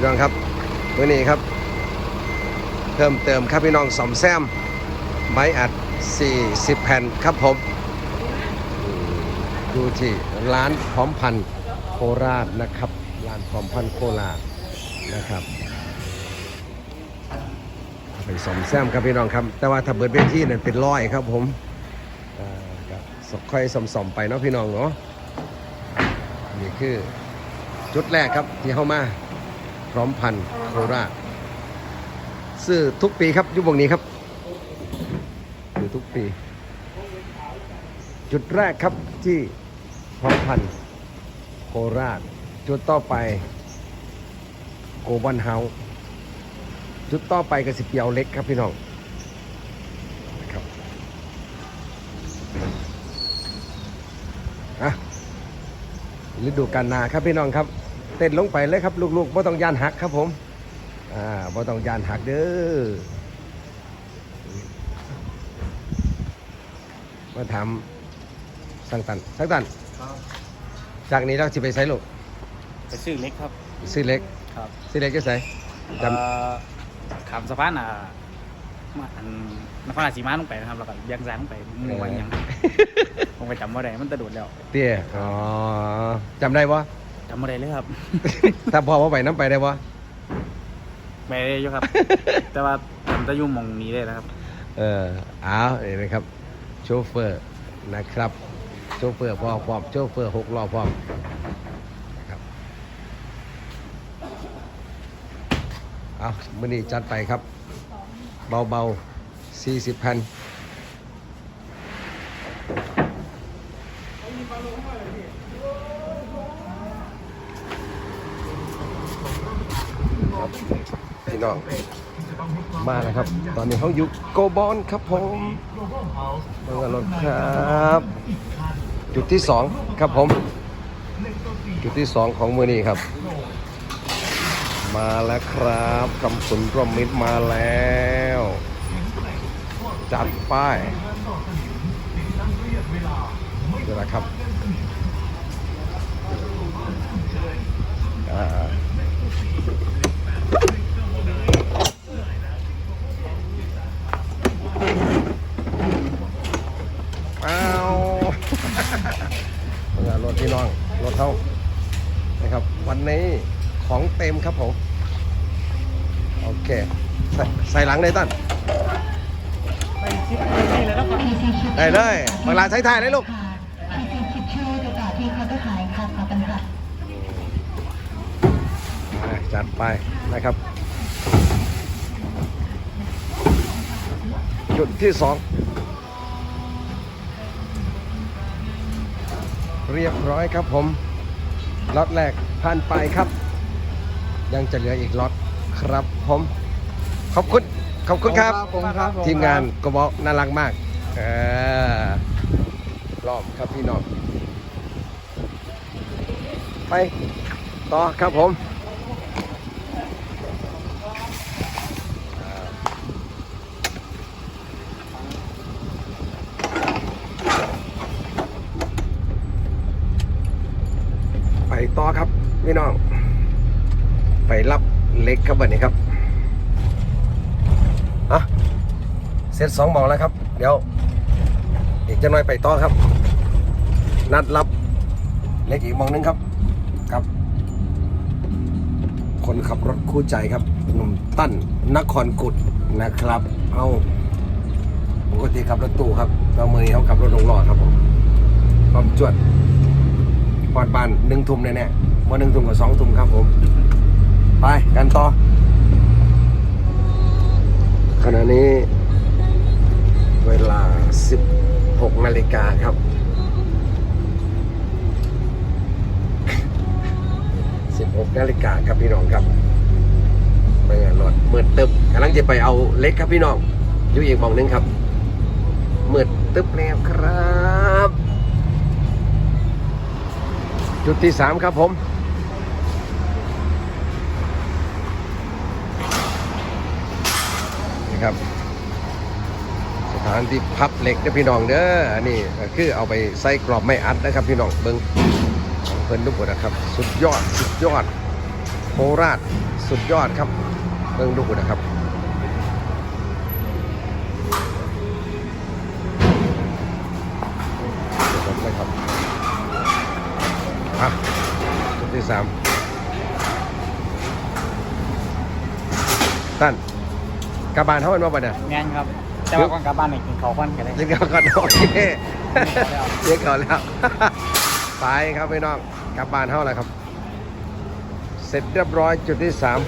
พี่น้องครับมื่อนี้ครับ เพิ่มเติมครับพี่น้องสอมแซมไม้อัด 40 แผ่นครับผมดูที่ร้านพร้อมพันโคราชนะครับร้านพร้อมพันโคราชนะครับเอาไปสอมแซมครับพี่น้องครับ แต่ว่าถ้าเบิดเวทีนั่นเป็นร้อยครับผมค่อยสอมๆไปเนาะพี่น้องเนาะนี่คือจุดแรกครับที่เข้ามา พร้อมพันธ์โคราชซื้อทุกปีครับยุบวงนี้ครับซื้อทุกปี จุดแรกครับที่พร้อมพันธ์โคราช จุดต่อไปโกบันเฮาจุดต่อไปก็สิบเปียวเล็กครับพี่น้องนะครับอะฤดูกาลนาครับพี่น้องครับ เต้นลงไปเลยครับ ลูกๆบ่ต้องยานหักครับผมอ่าบ่ต้องยานหักเด้อมาถามสังตันสังตันครับจากนี้เราสิไปใส่ลูกไปซื้อเล็กครับซื้อเล็กครับซื้อเล็กจะใส่จำเอ่อขามสะพานอะมาอันนครราชสีมาลงไปนะครับแล้วก็เบียงซานลงไปมึงว่าหยังผมก็จำว่าได้มันตะโดดแล้วเตี้ยอ๋อจำได้ปะ จำว่าได้เลยครับ ถ้าพอว่าไปน้ำไปได้ปะไปได้อยู่ครับ แต่ว่าผมจะอยุ่หมองนี้ได้นะครับ เออเอาเห็นไหมครับ โชเฟอร์นะครับ โชเฟอร์พอพร้อมโชเฟอร์หกล้อพร้อมนะครับเอามื่อนี้จัดไปครับ เบาๆ40พันครับ พี่น้อง มาแล้วครับ ตอนนี้เขาอยู่โกบอนครับผมเมืองรถครับ จุดที่สองครับผม จุดที่สองของมือนี้ครับ มาแล้วครับคำสุนรมมิตรมาแล้ว จัดป้ายเดี๋ยวนะครับอ่า อ้าว เนี่ยรถ พี่น้องรถเท่านะครับ วันนี้ของเต็มครับผมโอเคใส่ใส่หลังเลยตั้นไปชิปนี่เลยแล้วก็ได้เลยเวลาใช้ถ่ายเลยลูกสิบชื่อจะจ่ายที่เขาขายค่ะขอบคุณค่ะอ่าจัดไปนะครับ จุดที่สอง เรียบร้อยครับผมล็อตแรกผ่านไปครับ ยังจะเหลืออีกล็อตครับผม ขอบคุณขอบคุณครับ ผมครับทีมงานก็บอกน่ารักมากเออรอบครับพี่น้องไปต่อครับผม ต่อครับพี่น้อง ไปรับเล็กครับวันนี้ครับอะเสร็จสองหมองแล้วครับ เดี๋ยว อีกจะน้อยไปต่อครับ นัดรับเล็กอีกมองหนึงครับครับ คนขับรถคู่ใจครับหนุ่มตั้นนครกุดนะครับ เอาปกติขับรถตู้ครับเรามือนี้เขาขับรถลงหลอดครับผมความจวด ปอดบานหนึ่งทุ่มแน่ๆวันหนึ่งทุ่มกับสองทุ่มครับผม ไปกันต่อ ขณะนี้ เวลา 16นาฬิกาครับ 16นาฬิกาครับพี่น้องครับไม่งั้นรถมืดตึบกำลังจะไปเอาเล็กครับพี่น้องอยู่อีกมองหนึงครับเมืดตึบแล้วครับ จุดที่สามครับผม นี่ครับ สถานที่พับเหล็กนะพี่น้องเด้ออันนี้คือเอาไปใส่กรอบไม่อัดนะครับพี่น้องเบิ้งของเพิ่นทุกคนนะครับ สุดยอดสุดยอดโคราชสุดยอดครับเบิ่งดูนะครับ จบเลยครับอะจุดที่ สามตั้นกลับบานเท่ากันว่าปะเนี่ยแม่นครับ แต่ว่าก่อนกลับบ้านนี่กินข้าวก่อนก็ได้เล่นเขาก่อนโอเคเล่นเขาแล้ว ไปครับพี่น้องกลับบ้านเท่าแล้วครับ เสร็จเรียบร้อยจุดที่สาม